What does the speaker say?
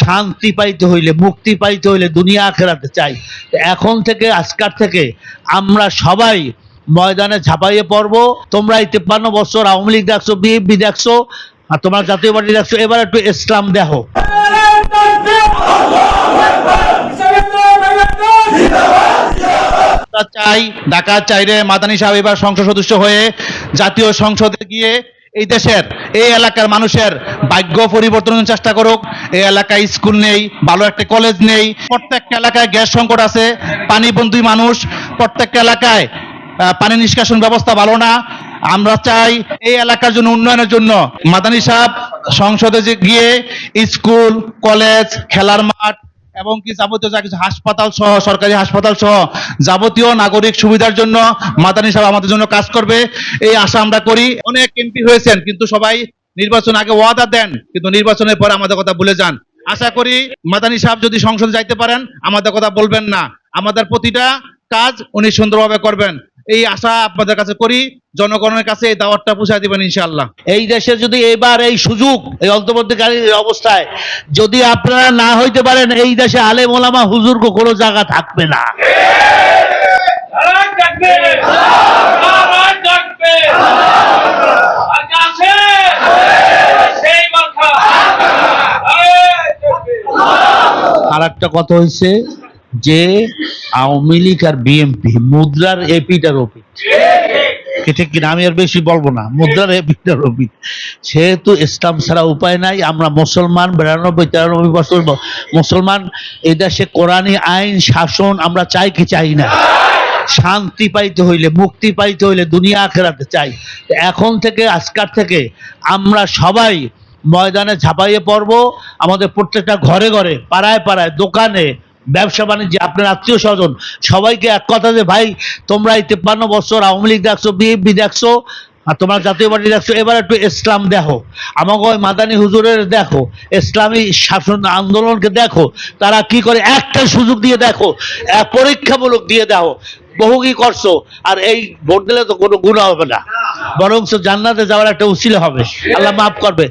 শান্তি পাইতে হইলে, মুক্তি পাইতে হইলে দুনিয়া আখেরাতে চাই। এখন থেকে, আজকার থেকে আমরা সবাই ময়দানে ঝাঁপাইয়ে পড়ব। তোমরা এই তেপ্পান্ন বছর আওয়ামী লীগ দেখছ, বিএনপি দেখছ, আর তোমরা জাতীয় পার্টি দেখছ, এবার একটু ইসলাম দেখো। চাই, ঢাকা চাইরে মাদানী সাহেব এবার সংসদ সদস্য হয়ে জাতীয় সংসদে গিয়ে এই দেশের, এই এলাকার মানুষের ভাগ্য পরিবর্তনের চেষ্টা করুক। এই এলাকায় স্কুল নেই, ভালো একটা কলেজ নেই। প্রত্যেকটা এলাকায় গ্যাস সংকট আছে পানি বন্ধু মানুষ, প্রত্যেকটা এলাকায় পানি নিষ্কাশন ব্যবস্থা ভালো না। আমরা চাই এই এলাকার জন্য, উন্নয়নের জন্য। মাদানী সাহেব সংসদে গিয়ে স্কুল, কলেজ, খেলার মাঠ এবং কি যাবতীয় যা কিছু হাসপাতাল সহ, সরকারি হাসপাতাল সহ যাবতীয় নাগরিক সুবিধার জন্য মাদানী সাহেব আমাদের জন্য কাজ করবে। এই আশা আমরা করি। অনেক এমপি হয়েছেন, কিন্তু সবাই নির্বাচন আগে ওয়াদা দেন, কিন্তু নির্বাচনের পরে আমাদের কথা ভুলে যান। আশা করি মাদানী সাহেব যদি সংসদে যাইতে পারেন, আমাদের কথা বলবেন না। আমাদের প্রতিটা কাজ উনি সুন্দরভাবে করবেন। এই আশা আপনাদের কাছে করি জনগণের কাছে এই দাওয়াতটা পৌঁছায় দিবেন ইনশাল্লাহ এই দেশে যদি এবার এই সুযোগ এই অন্তর্বর্তীকালীন অবস্থায় যদি আপনারা না হইতে পারেন এই দেশে আলেম মোলামা হুজুর কোনো জায়গা থাকবে না। আর একটা কথা হয়েছে যে আওয়ামী লীগ আর বিএনপি মুদ্রার এপিটার ওপিট ঠিক কিনা? আমি আর বেশি বলব না। মুদ্রার এপিটার ওপিট সেহেতু ইসলাম ছাড়া উপায় নাই। আমরা মুসলমান বিরানব্বই তিরানব্বই বছর মুসলমান এই দেশে কোরআনী আইন শাসন আমরা চাই কি চাই না? শান্তি পাইতে হইলে মুক্তি পাইতে হইলে দুনিয়া আখেরাতে চাই। এখন থেকে আজকার থেকে আমরা সবাই ময়দানে ঝাঁপাইয়ে পড়ব। আমাদের প্রত্যেকটা ঘরে ঘরে পাড়ায় পাড়ায় দোকানে ব্যবসা বাণিজ্যে আপনার আত্মীয় স্বজন, সবাইকে এক কথা যে, ভাই, তোমরা এই তেপ্পান্ন বছর আওয়ামী লীগ দেখছ, বিএনপি দেখছ, আর তোমরা জাতীয় পার্টি দেখছ, এবার একটু ইসলাম দেখো। আমাকে ওই মাদানী হুজুরের দেখো, ইসলামী শাসন আন্দোলনকে দেখো, তারা কি করে একটা সুযোগ দিয়ে দেখো, এক পরীক্ষামূলক দিয়ে দেখো, বহু কি করছ, আর এই ভোট দিলে তো কোনো গুণা হবে না। বরং জান্নাতে যাওয়ার একটা উচিলে হবে। আল্লাহ মাফ করবে।